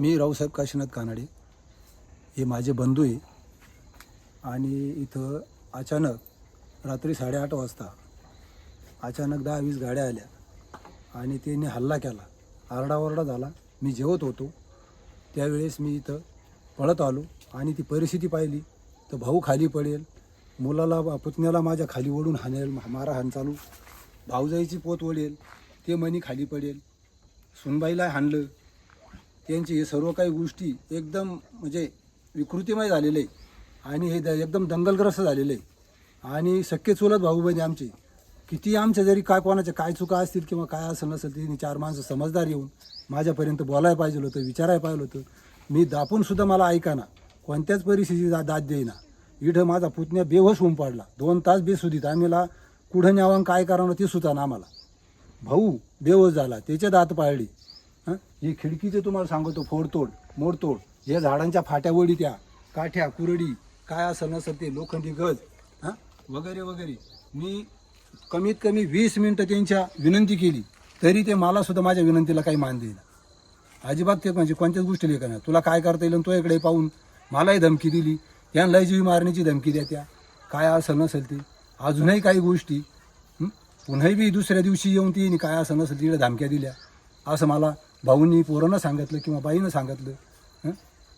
मी रावसाहेब काशीनाथ कानाडे. हे माझे बंधू आहे. आणि इथं अचानक रात्री साडेआठ वाजता अचानक दहा वीस गाड्या आल्या आणि त्यांनी हल्ला केला. आरडाओरडा झाला. मी जेवत होतो. त्यावेळेस मी इथं पळत आलो आणि ती परिस्थिती पाहिली. तर भाऊ खाली पडेल. मुलाला पुतण्याला माझ्या खाली ओढून हाणेल मारा हाण चालू भाऊजाईची पोत ओढेल. ते मनी खाली पडेल. सुनबाईला हाणलं त्यांची हे सर्व काही गोष्टी एकदम म्हणजे विकृतिमय झालेले आहे. आणि हे द एकदम दंगलग्रस्त झालेले आहे. आणि शक्य चुलत भाऊ बहिणी आमचे किती आमच्या जरी काय कोणाच्या काय चुका असतील किंवा काय असं नसेल तिने चार माणसं समजदार येऊन माझ्यापर्यंत बोलायला पाहिजे होतं विचारायला पाहिजे होतं. मी दापूनसुद्धा मला ऐकाना कोणत्याच परिस्थितीचा दा दाद देईना. इथं माझा पुतण्या बेहोश होऊन पडला. दोन तास बेसुदीत आम्हीला कुठं न्यावं काय करावं ते सुद्धा ना आम्हाला. भाऊ बेहोश झाला त्याच्या दात पाळली. हां? हे खिडकीचं तुम्हाला सांगतो फोडतोड मोडतोड या झाडांच्या फाट्या वडी त्या काठ्या कुरडी काय असं नसेल ते लोखंडी गज हां? वगैरे वगैरे. मी कमीत कमी वीस मिनटं त्यांच्या विनंती केली तरी ते मला सुद्धा माझ्या विनंतीला काही मान देईना. अजिबात ते म्हणजे कोणत्याच गोष्टी लेखन नाही. तुला काय करता येईल तो इकडे पाहून मलाही धमकी दिली यांनाही जीवी मारण्याची धमकी द्या त्या. काय असं नसेल ते. अजूनही काही गोष्टी पुन्हाही बी दुसऱ्या दिवशी येऊन ती काय असं नसेल तिकडे धमक्या दिल्या. असं मला भाऊंनी पोरानं सांगितलं किंवा बाईनं सांगितलं हं?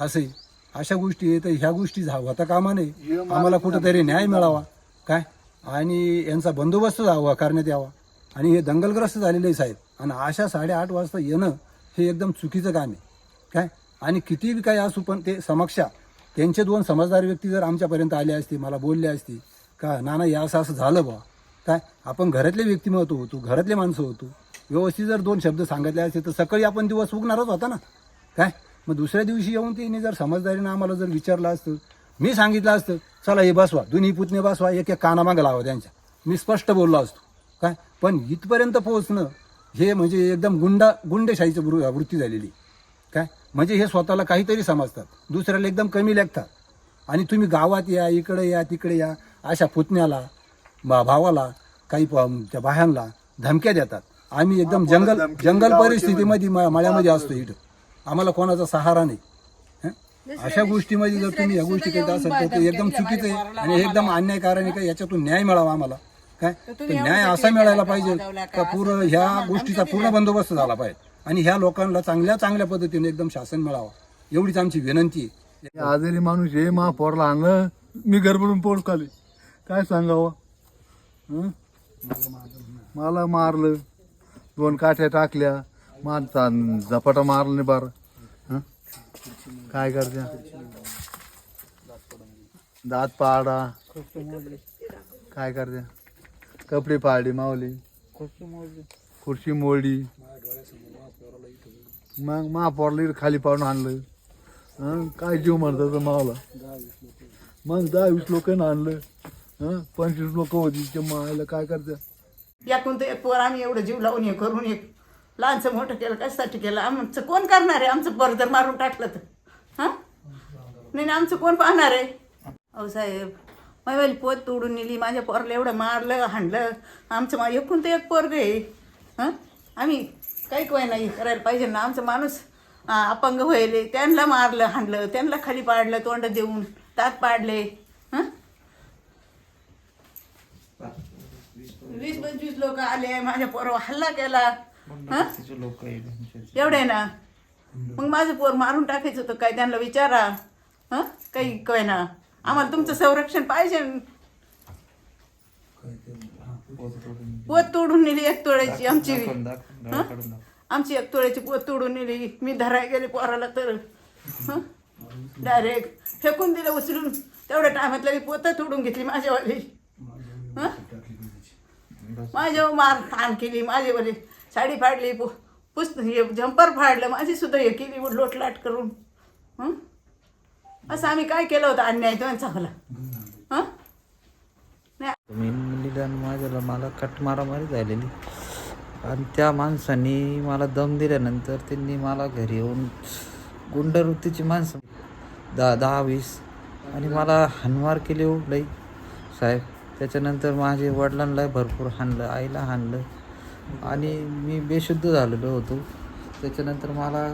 असंही. अशा गोष्टी आहे तर ह्या गोष्टी झा- होता कामा नये. आम्हाला कुठंतरी न्याय मिळावा. काय? आणि यांचा बंदोबस्त जावा करण्यात यावा. आणि हे दंगलग्रस्त झालेले आहे साहेब. आणि अशा साडेआठ वाजता येणं हे एकदम चुकीचं काम आहे. काय? आणि किती काही असू पण ते समक्षा त्यांचे दोन समजदार व्यक्ती जर आमच्यापर्यंत आले असते मला बोलले असते का नाना या असं असं झालं बा काय? आपण घरातले व्यक्तिमत्व होतो घरातले माणसं होतो. व्यवस्थित जर दोन शब्द सांगितले असते तर सकाळी आपण दिवस उगणारच होता ना. काय? मग दुसऱ्या दिवशी येऊन तिने जर समजदारीनं आम्हाला जर विचारलं असतं मी सांगितलं असतं चला हे बसवा दोन्ही पुतणे बसवा एक एक कानामागं लावा त्यांच्या. मी स्पष्ट बोललो असतो. काय? पण इथपर्यंत पोहोचणं हे म्हणजे एकदम गुंडा गुंडेशाहीची वृ- वृत्ती झालेली. काय? म्हणजे हे स्वतःला काहीतरी समजतात. दुसऱ्याला एकदम कमी लेखतात. आणि तुम्ही गावात या इकडे या तिकडे या अशा पुतण्याला भा भावाला काही प- त्या बाह्यांना धमक्या देतात. आम्ही एकदम जंगल जंगल परिस्थितीमध्ये म- मळ्यामध्ये असतो इथं. आम्हाला कोणाचा सहारा नाही. हं? अशा गोष्टीमध्ये जर तुम्ही या गोष्टी करत असाल तर ते एकदम चुकीचं आहे आणि हे एकदम अन्यायकारक आहे का याच्यातून न्याय मिळावा आम्हाला. काय? तर न्याय असा मिळायला पाहिजे का पूर्ण ह्या गोष्टीचा पूर्ण बंदोबस्त झाला पाहिजे. आणि ह्या लोकांना चांगल्या चांगल्या पद्धतीने एकदम शासन मिळावं. एवढीच आमची विनंती आहे. आजारी माणूस हे मा पोरला आणलं मी गडबडून पोट खाली. काय सांगावं? हं? मला मारलं. दोन काठ्या टाकल्या. माणसा झपाटा मारला नाही बार. हं? काय करत्या? दात पाडा. काय करत्या? कपडे पाडली मावली खुर्ची मोडली मग मा खाली पाडून आणलं. काय जीव म्हणतात मावला मग दहा वीस लोकांना आणलं पंचवीस लोक होती. ते मायला काय करत्या? यातून तर एक पोर आम्ही एवढं जीव लावून हे करून एक लहानचं मोठं केलं कशासाठी केलं? आमचं कोण करणार आहे? आमचं पोर जर मारून टाकलं तर. हां? नाही नाही, आमचं कोण पाहणार आहे? अहो साहेब माझी पोत तोडून नेली माझ्या पोरला एवढं मारलं हाणलं. आमचं मा एकूण तर एक पोरग आहे. हां? आम्ही काही काय नाही करायला पाहिजे ना. आमचं माणूस अपंग व्हायले. त्यांना मारलं हाणलं त्यांना खाली पाडलं तोंड देऊन तात पाडले हां वीस पंचवीस लोक आले माझ्या पोरावर हल्ला केला. हं? एवढे ना? मग माझं पोर मारून टाकायचं होतं काय त्यांना विचारा. हं? काही काय ना आम्हाला तुमचं संरक्षण पाहिजे. पोत तोडून नेली. एक तोड्याची आमची. हं? आमची एक तोड्याची पोत तोडून नेली. मी धराय गेले पोराला तर. डायरेक्ट फेकून दिलं उचलून. तेवढ्या टायमातल्या मी पोतं तोडून घेतली माझ्यावाली. हं? माझ्यावर मार ठाण केली माझ्यावाली साडी फाडली पु पुस्त हे जंपर फाडलं माझी सुद्धा हे केली लोटलाट करून. हं? असं आम्ही काय केलं होतं अन्याय? तो चांगला. हं? मी मुलीला माझ्याला मला कट मारामारी झालेली. आणि त्या माणसानी मला दम दिल्यानंतर त्यांनी मला घरी येऊन गुंडवृत्तीची माणसं दहा दहा वीस. आणि मला हनवार केले हो लई साहेब त्याच्यानंतर माझे वडिलांना भरपूर हाणलं आईला हाणलं. आणि मी बेशुद्ध झालेलो होतो. त्याच्यानंतर मला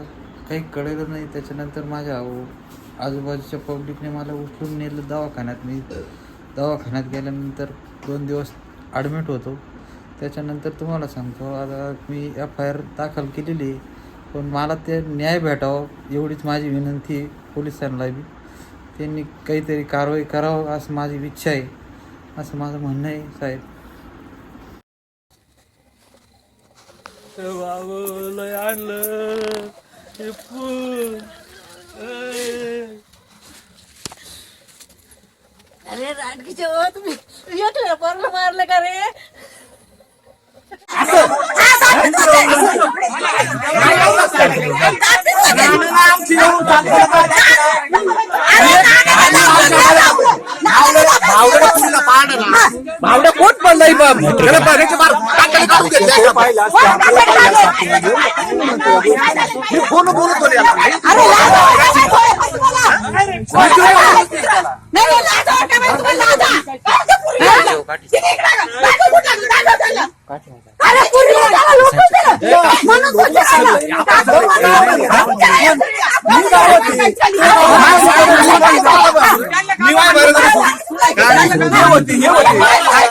काही कळलं नाही. त्याच्यानंतर माझ्या आजूबाजूच्या पब्लिकने मला उचलून नेलं दवाखान्यात. मी दवाखान्यात गेल्यानंतर दोन दिवस ॲडमिट होतो. त्याच्यानंतर तुम्हाला सांगतो आता मी एफ आय आर दाखल केलेली आहे. पण मला ते न्याय भेटावं एवढीच माझी विनंती आहे पोलिसांना बी. त्यांनी काहीतरी कारवाई करावं असं माझी इच्छा आहे. असं माझं म्हणणं आहे साहेब. लय आणलं हे फुल. अरे राटकीचे हो तुम्ही एकलं पोरला मारलं का रे? भावड्या कोट पडलाय फोन बोलतो. नाही नाही, लाजा वाटते बाई, तुम्ही लाजा. लाजा पुरी लाजा. तिने इकडे बघा. लाजा कुठं आहे? लाजा त्याला. अरे पुरी लाजाला लोकं दिलं. म्हणून तो जगायला. मी वाय बरं झालं. हे होती, हे होती.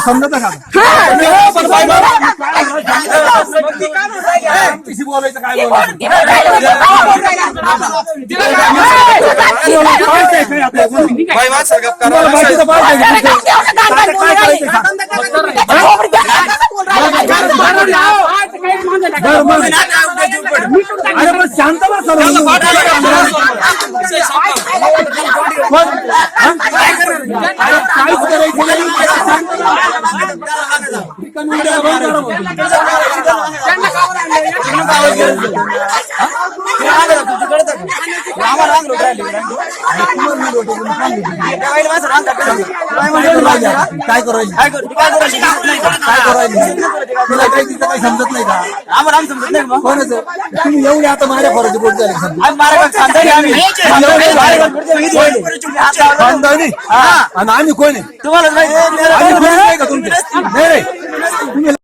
समजत का किती बोलायचं काय बोलायचं बाई वाचा गप करा. बाकीचं पाहिजे का? बरं, बरं. अरे पण शांत बस सर्व. पण, हा? अरे काहीच करायचं नाही. शांत बस. ठिकाणी उद्या बंद करा म्हणतो. काय करायचं काय करायचं काय करायचं तुला काही तिथं काही समजत नाही का आम्हाला आम्ही समजत नाही मग. कोणाचं तुम्ही एवढे आता माझ्या फराचे बोट झाले. आम्ही आणि आम्ही कोण आहे तुम्हाला नाही का तुमचे नाही